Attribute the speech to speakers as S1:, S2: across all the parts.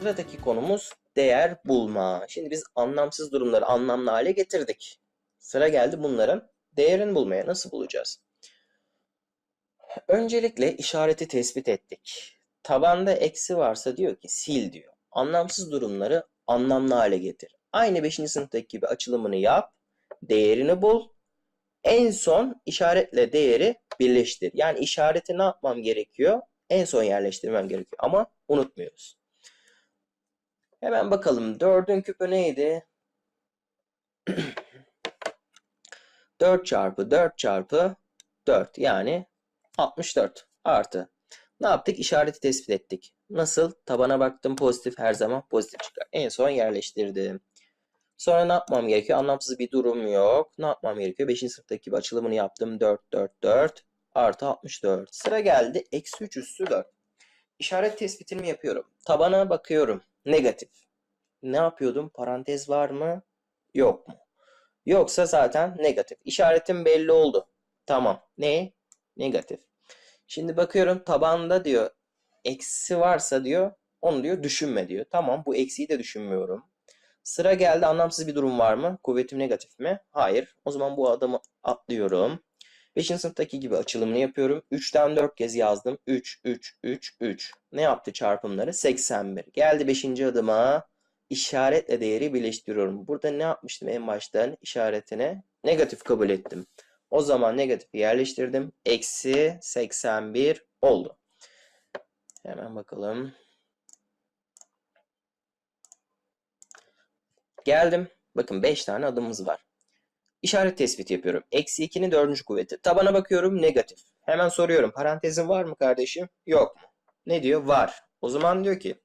S1: Sıradaki konumuz değer bulma. Şimdi biz anlamsız durumları anlamlı hale getirdik. Sıra geldi bunların değerini bulmaya. Nasıl bulacağız? Öncelikle işareti tespit ettik. Tabanda eksi varsa diyor ki sil diyor. Anlamsız durumları anlamlı hale getir. Aynı 5. sınıftaki gibi açılımını yap. Değerini bul. En son işaretle değeri birleştir. Yani işareti ne yapmam gerekiyor? En son yerleştirmem gerekiyor. Ama unutmuyoruz. Hemen bakalım. 4'ün küpü neydi? 4 çarpı 4 çarpı 4 yani 64 artı. Ne yaptık? İşareti tespit ettik. Nasıl? Tabana baktım pozitif her zaman pozitif çıkar. En son yerleştirdim. Sonra ne yapmam gerekiyor? Anlamsız bir durum yok. Ne yapmam gerekiyor? 5. sınıftaki gibi açılımını yaptım. 4, 4, 4 artı 64. Sıra geldi. Eksi 3 üstü 4. İşaret tespitini yapıyorum. Tabana bakıyorum. Negatif. Ne yapıyordum? Parantez var mı? Yok mu? Yoksa zaten negatif. İşaretim belli oldu. Tamam. Ne? Negatif. Şimdi bakıyorum tabanda diyor eksi varsa diyor onu diyor düşünme diyor. Tamam bu eksiyi de düşünmüyorum. Sıra geldi anlamsız bir durum var mı? Kuvvetim negatif mi? Hayır. O zaman bu adamı atlıyorum. 5. sınıftaki gibi açılımını yapıyorum. 3'ten 4 kez yazdım. 3, 3, 3, 3. Ne yaptı çarpımları? 81. Geldi 5. adıma. İşaretle değeri birleştiriyorum. Burada ne yapmıştım en baştan? İşaretine negatif kabul ettim. O zaman negatifi yerleştirdim. Eksi 81 oldu. Hemen bakalım. Geldim. Bakın 5 tane adımımız var. İşaret tespiti yapıyorum. Eksi 2'nin dördüncü kuvveti. Tabana bakıyorum negatif. Hemen soruyorum. Parantezin var mı kardeşim? Yok mu? Ne diyor? Var. O zaman diyor ki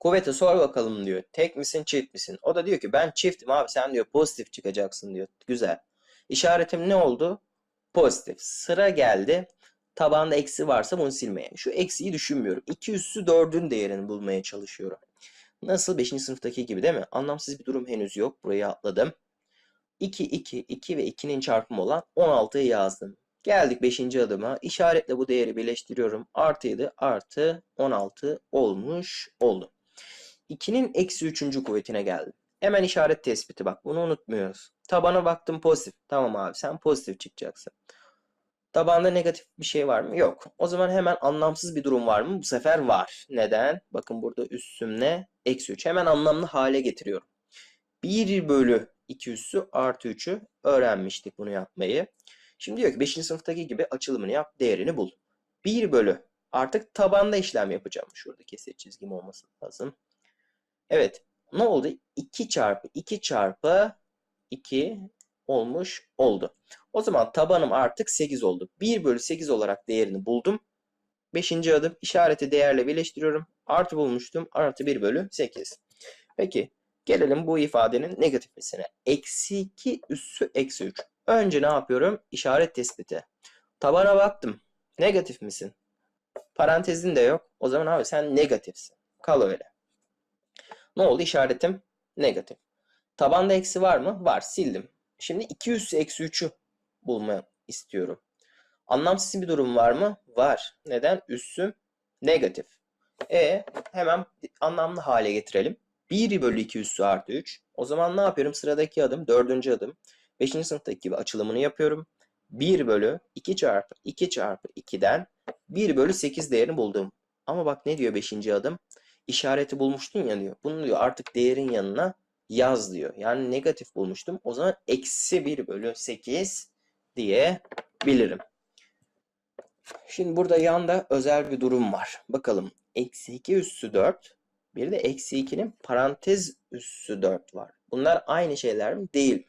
S1: kuvveti sor bakalım diyor. Tek misin çift misin? O da diyor ki ben çiftim abi sen diyor pozitif çıkacaksın diyor. Güzel. İşaretim ne oldu? Pozitif. Sıra geldi. Tabanda eksi varsa bunu silmeye. Şu eksiyi düşünmüyorum. 2 üssü 4'ün değerini bulmaya çalışıyorum. Nasıl 5. sınıftaki gibi değil mi? Anlamsız bir durum henüz yok. Burayı atladım. 2, 2, 2 ve 2'nin çarpımı olan 16'yı yazdım. Geldik 5. adıma. İşaretle bu değeri birleştiriyorum. Artı 7 artı 16 olmuş oldu. 2'nin eksi 3. kuvvetine geldim. Hemen işaret tespiti bak bunu unutmuyoruz. Tabana baktım pozitif. Tamam abi sen pozitif çıkacaksın. Tabanda negatif bir şey var mı? Yok. O zaman hemen anlamsız bir durum var mı? Bu sefer var. Neden? Bakın burada üssüm ne? Eksi 3. Hemen anlamlı hale getiriyorum. 1 bölü 2 üssü artı 3'ü öğrenmiştik bunu yapmayı. Şimdi diyor ki 5. sınıftaki gibi açılımını yap, değerini bul. 1 bölü artık tabanda işlem yapacağım. Şurada kesir çizgim olması lazım. Evet. Ne oldu? 2 çarpı 2 çarpı 2 olmuş oldu. O zaman tabanım artık 8 oldu. 1 bölü 8 olarak değerini buldum. 5. adım işareti değerle birleştiriyorum. Artı bulmuştum. Artı 1 bölü 8. Peki gelelim bu ifadenin negatifesine. Eksi 2 üssü eksi 3. Önce ne yapıyorum? İşaret tespiti. Tabana baktım. Negatif misin? Parantezin de yok. O zaman abi sen negatifsin. Kal öyle. Ne oldu? İşaretim negatif. Tabanda eksi var mı? Var. Sildim. Şimdi 2 üssü eksi 3'ü bulma istiyorum. Anlamsız bir durum var mı? Var. Neden? Üssüm negatif. E hemen anlamlı hale getirelim. 1 bölü 2 üssü artı 3. O zaman ne yapıyorum? Sıradaki adım, dördüncü adım. 5. sınıftaki gibi açılımını yapıyorum. 1 bölü 2 çarpı 2 çarpı 2'den 1 bölü 8 değerini buldum. Ama bak ne diyor 5. adım? İşareti bulmuştun ya diyor. Bunu diyor artık değerin yanına yaz diyor. Yani negatif bulmuştum. O zaman eksi 1 bölü 8 diyebilirim. Şimdi burada yanda özel bir durum var. Bakalım. Eksi 2 üssü 4. Bir de eksi 2'nin parantez üssü 4 var. Bunlar aynı şeyler mi? Değil.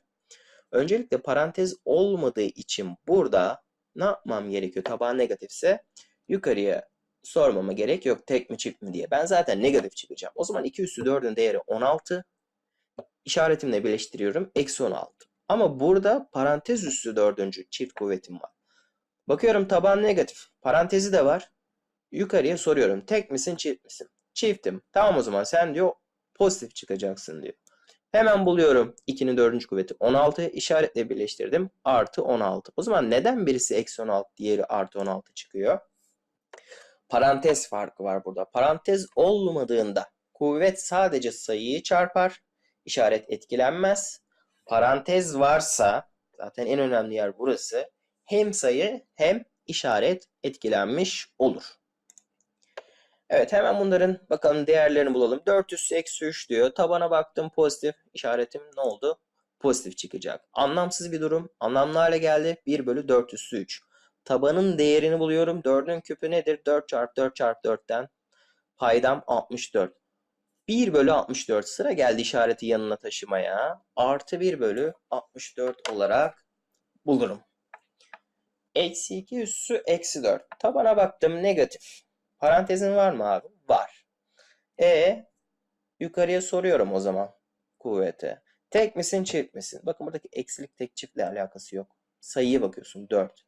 S1: Öncelikle parantez olmadığı için burada ne yapmam gerekiyor? Taban negatifse yukarıya sormama gerek yok. Tek mi çift mi diye. Ben zaten negatif çıkacağım. O zaman 2 üssü 4'ün değeri 16 işaretimle birleştiriyorum. Eksi 16. Ama burada parantez üssü dördüncü çift kuvvetim var. Bakıyorum taban negatif. Parantezi de var. Yukarıya soruyorum. Tek misin çift misin? Çiftim. Tamam o zaman sen diyor pozitif çıkacaksın diyor. Hemen buluyorum 2'nin dördüncü kuvveti 16. işaretle birleştirdim. Artı 16. O zaman neden birisi eksi 16 diğeri artı 16 çıkıyor? Parantez farkı var burada. Parantez olmadığında Kuvvet sadece sayıyı çarpar. İşaret etkilenmez. Parantez varsa zaten en önemli yer burası. Hem sayı hem işaret etkilenmiş olur. Evet hemen bunların bakalım değerlerini bulalım. 400 eksi 3 diyor. Tabana baktım pozitif. İşaretim ne oldu? Pozitif çıkacak. Anlamsız bir durum. Anlamlı hale geldi. 1 bölü 4 üssü 3. Tabanın değerini buluyorum. 4'ün küpü nedir? 4 çarpı 4 çarpı 4'ten paydam 64. 1 bölü 64 sıra geldi işareti yanına taşımaya. Artı 1 bölü 64 olarak bulurum. Eksi 2 üssü eksi 4. Tabana baktım negatif. Parantezin var mı abi? Var. E yukarıya soruyorum o zaman kuvvete. Tek misin çift misin? Bakın buradaki eksilik tek çiftle alakası yok. Sayıya bakıyorsun 4.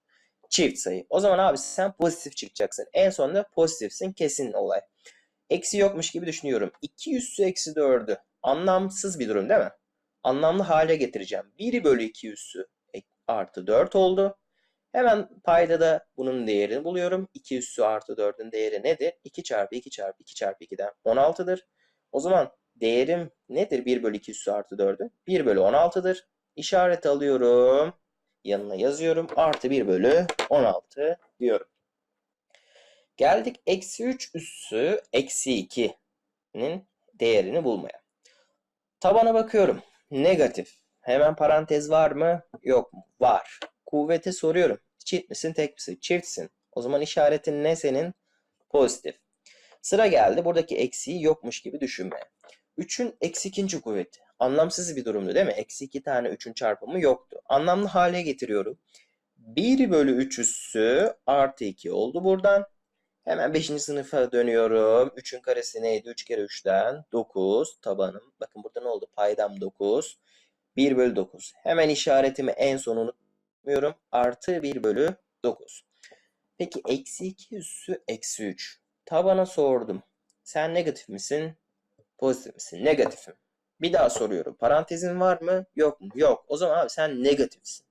S1: Çift sayı. O zaman abi sen pozitif çıkacaksın. En sonunda pozitifsin kesin olay. Eksi yokmuş gibi düşünüyorum. 2 üssü eksi 4'ü. Anlamsız bir durum değil mi? Anlamlı hale getireceğim. 1 bölü 2 üssü artı 4 oldu. Hemen payda da bunun değerini buluyorum. 2 üssü artı 4'ün değeri nedir? 2 çarpı 2 çarpı 2 çarpı 2'den 16'dır. O zaman değerim nedir 1 bölü 2 üssü artı 4'ün? 1 bölü 16'dır. İşaret alıyorum. Yanına yazıyorum. Artı 1 bölü 16 diyorum. Geldik eksi 3 üssü eksi 2'nin değerini bulmaya. Tabana bakıyorum. Negatif. Hemen parantez var mı? Yok mu? Var. Kuvvete soruyorum. Çift misin tek misin? Çiftsin. O zaman işaretin ne senin? Pozitif. Sıra geldi. Buradaki eksiği yokmuş gibi düşünme. 3'ün eksi ikinci kuvveti. Anlamsız bir durumdu değil mi? Eksi 2 tane 3'ün çarpımı yoktu. Anlamlı hale getiriyorum. 1 bölü 3 üssü artı 2 oldu buradan. Hemen 5. sınıfa dönüyorum. 3'ün karesi neydi? 3 kere 3'ten 9 tabanım. Bakın burada ne oldu? Paydam 9. 1 bölü 9. Hemen işaretimi en son unutmuyorum. Artı 1 bölü 9. Peki eksi 2 üssü eksi 3. Tabana sordum. Sen negatif misin? Pozitif misin? Negatifim. Bir daha soruyorum. Parantezin var mı? Yok mu? Yok. O zaman abi sen negatifsin.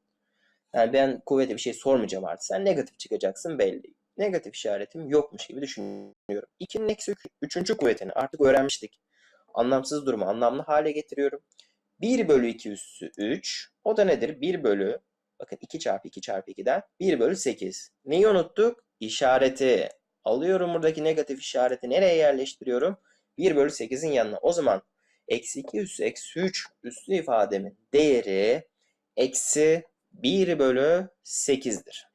S1: Yani ben kuvvete bir şey sormayacağım artık. Sen negatif çıkacaksın belli. Negatif işaretim yokmuş gibi düşünüyorum. 2'nin eksi 3. kuvvetini artık öğrenmiştik. Anlamsız durumu anlamlı hale getiriyorum. 1 bölü 2 üssü 3. O da nedir? 1 bölü bakın 2 çarpı 2 çarpı 2'den 1 bölü 8. Neyi unuttuk? İşareti. Alıyorum buradaki negatif işareti nereye yerleştiriyorum? 1 bölü 8'in yanına. O zaman eksi 2 üssü eksi 3 üslü ifademin değeri eksi 1 bölü 8'dir.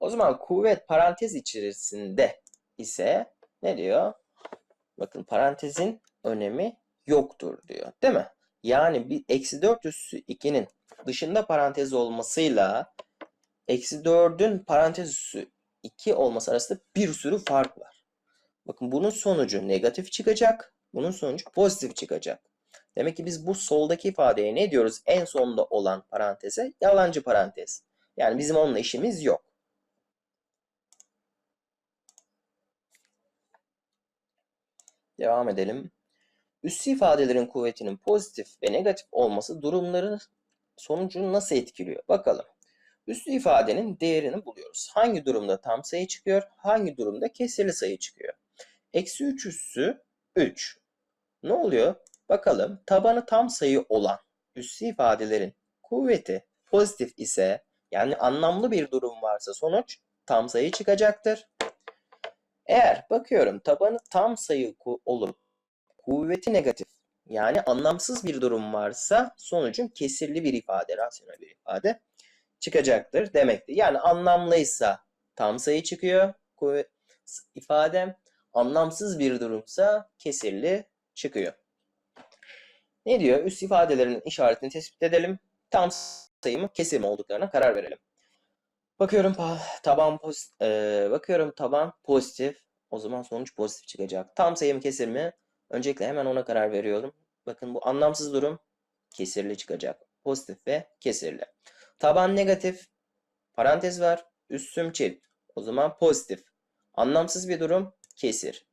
S1: O zaman kuvvet parantez içerisinde ise ne diyor? Bakın parantezin önemi yoktur diyor. Değil mi? Yani bir eksi 4 üssü 2'nin dışında parantez olmasıyla eksi 4'ün parantez üssü 2 olması arasında bir sürü fark var. Bakın bunun sonucu negatif çıkacak. Bunun sonucu pozitif çıkacak. Demek ki biz bu soldaki ifadeye ne diyoruz? En sonda olan paranteze yalancı parantez. Yani bizim onunla işimiz yok. Devam edelim. Üssü ifadelerin kuvvetinin pozitif ve negatif olması durumların sonucunu nasıl etkiliyor? Bakalım. Üslü ifadenin değerini buluyoruz. Hangi durumda tam sayı çıkıyor? Hangi durumda kesirli sayı çıkıyor? Eksi 3 üssü 3. Ne oluyor? Bakalım tabanı tam sayı olan üssü ifadelerin kuvveti pozitif ise yani anlamlı bir durum varsa sonuç tam sayı çıkacaktır. Eğer bakıyorum tabanı tam sayı olup kuvveti negatif yani anlamsız bir durum varsa sonucun kesirli bir ifade, rasyonel bir ifade çıkacaktır demektir. Yani anlamlıysa tam sayı çıkıyor kuvvet ifadem. Anlamsız bir durumsa kesirli çıkıyor. Ne diyor? Üst ifadelerin işaretini tespit edelim. Tam sayı mı kesir mi olduklarına karar verelim. Bakıyorum taban pozitif, e, bakıyorum taban pozitif. O zaman sonuç pozitif çıkacak. Tam sayı mı kesir mi? Öncelikle hemen ona karar veriyorum. Bakın bu anlamsız durum kesirli çıkacak. Pozitif ve kesirli. Taban negatif. Parantez var. Üstüm çift. O zaman pozitif. Anlamsız bir durum kesir.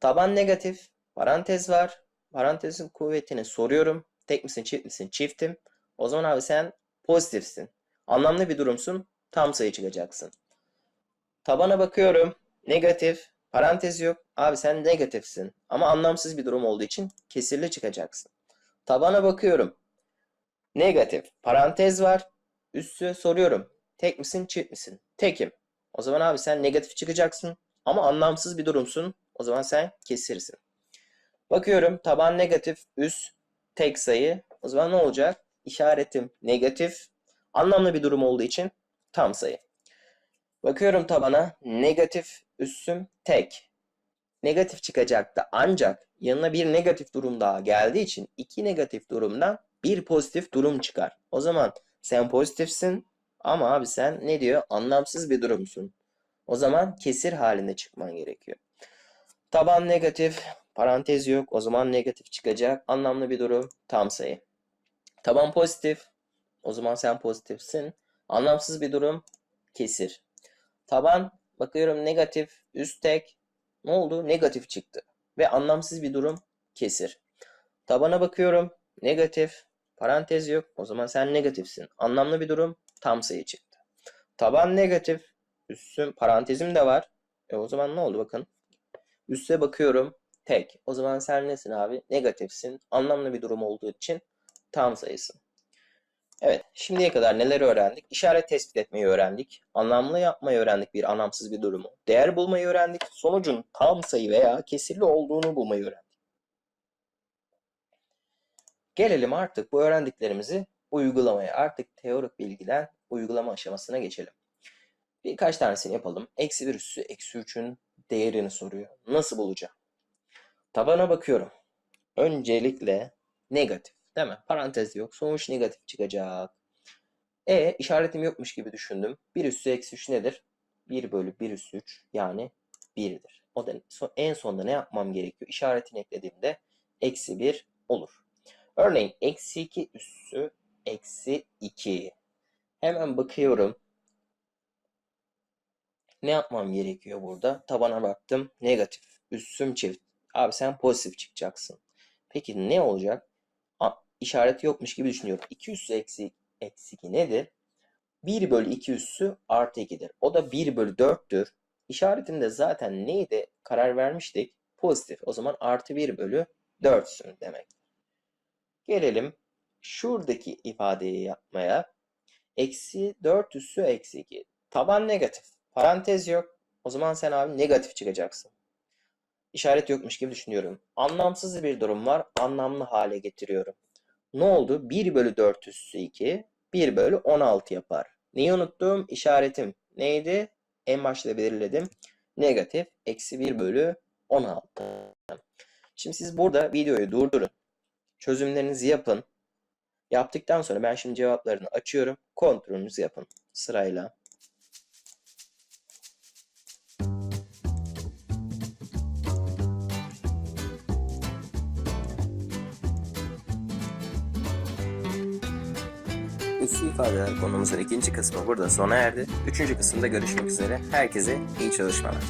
S1: Taban negatif. Parantez var. Parantezin kuvvetini soruyorum. Tek misin çift misin? Çiftim. O zaman abi sen pozitifsin. Anlamlı bir durumsun. Tam sayı çıkacaksın. Tabana bakıyorum. Negatif. Parantez yok. Abi sen negatifsin. Ama anlamsız bir durum olduğu için kesirli çıkacaksın. Tabana bakıyorum. Negatif. Parantez var. Üssü soruyorum. Tek misin çift misin? Tekim. O zaman abi sen negatif çıkacaksın. Ama anlamsız bir durumsun. O zaman sen kesirsin. Bakıyorum taban negatif. Üst tek sayı. O zaman ne olacak? İşaretim negatif. Anlamlı bir durum olduğu için tam sayı. Bakıyorum tabana negatif üssüm tek. Negatif çıkacaktı ancak yanına bir negatif durum daha geldiği için iki negatif durumdan bir pozitif durum çıkar. O zaman sen pozitifsin ama abi sen ne diyor? Anlamsız bir durumsun. O zaman kesir halinde çıkman gerekiyor. Taban negatif, parantez yok. O zaman negatif çıkacak. Anlamlı bir durum, tam sayı. Taban pozitif. O zaman sen pozitifsin. Anlamsız bir durum, kesir. Taban bakıyorum negatif, üst tek. Ne oldu? Negatif çıktı. Ve anlamsız bir durum, kesir. Tabana bakıyorum. Negatif, parantez yok. O zaman sen negatifsin. Anlamlı bir durum, tam sayı çıktı. Taban negatif, üstüm parantezim de var. E o zaman ne oldu bakın. Üste bakıyorum. Tek. O zaman sen nesin abi? Negatifsin. Anlamlı bir durum olduğu için tam sayısın. Evet. Şimdiye kadar neler öğrendik? İşaret tespit etmeyi öğrendik. Anlamlı yapmayı öğrendik bir anlamsız bir durumu. Değer bulmayı öğrendik. Sonucun tam sayı veya kesirli olduğunu bulmayı öğrendik. Gelelim artık bu öğrendiklerimizi uygulamaya. Artık teorik bilgiden uygulama aşamasına geçelim. Birkaç tanesini yapalım. Eksi 1 üssü eksi 3'ün değerini soruyor. Nasıl bulacağım? Tabana bakıyorum. Öncelikle negatif. Değil mi? Parantez yok. Sonuç negatif çıkacak. E işaretim yokmuş gibi düşündüm. 1 üssü eksi 3 nedir? 1 bölü 1 üssü 3 yani 1'dir. O da en sonda ne yapmam gerekiyor? İşaretini eklediğimde eksi 1 olur. Örneğin eksi 2 üssü eksi 2. Hemen bakıyorum. Ne yapmam gerekiyor burada? Tabana baktım. Negatif. Üssüm çift. Abi sen pozitif çıkacaksın. Peki ne olacak? İşareti yokmuş gibi düşünüyorum. 2 üssü eksi, eksi 2 nedir? 1 bölü 2 üssü artı 2'dir. O da 1 bölü 4'tür. İşaretinde zaten neydi? Karar vermiştik. Pozitif. O zaman artı 1 bölü 4'sün demek. Gelelim şuradaki ifadeyi yapmaya. Eksi 4 üssü eksi 2. Taban negatif. Parantez yok. O zaman sen abi negatif çıkacaksın. İşaret yokmuş gibi düşünüyorum. Anlamsız bir durum var. Anlamlı hale getiriyorum. Ne oldu? 1 bölü 4 üssü 2. 1 bölü 16 yapar. Neyi unuttum? İşaretim neydi? En başta belirledim. Negatif. Eksi 1 bölü 16. Şimdi siz burada videoyu durdurun. Çözümlerinizi yapın. Yaptıktan sonra ben şimdi cevaplarını açıyorum. Kontrolünüzü yapın. Sırayla. Üssü ifadeler konumuzun ikinci kısmı burada sona erdi. Üçüncü kısımda görüşmek üzere. Herkese iyi çalışmalar.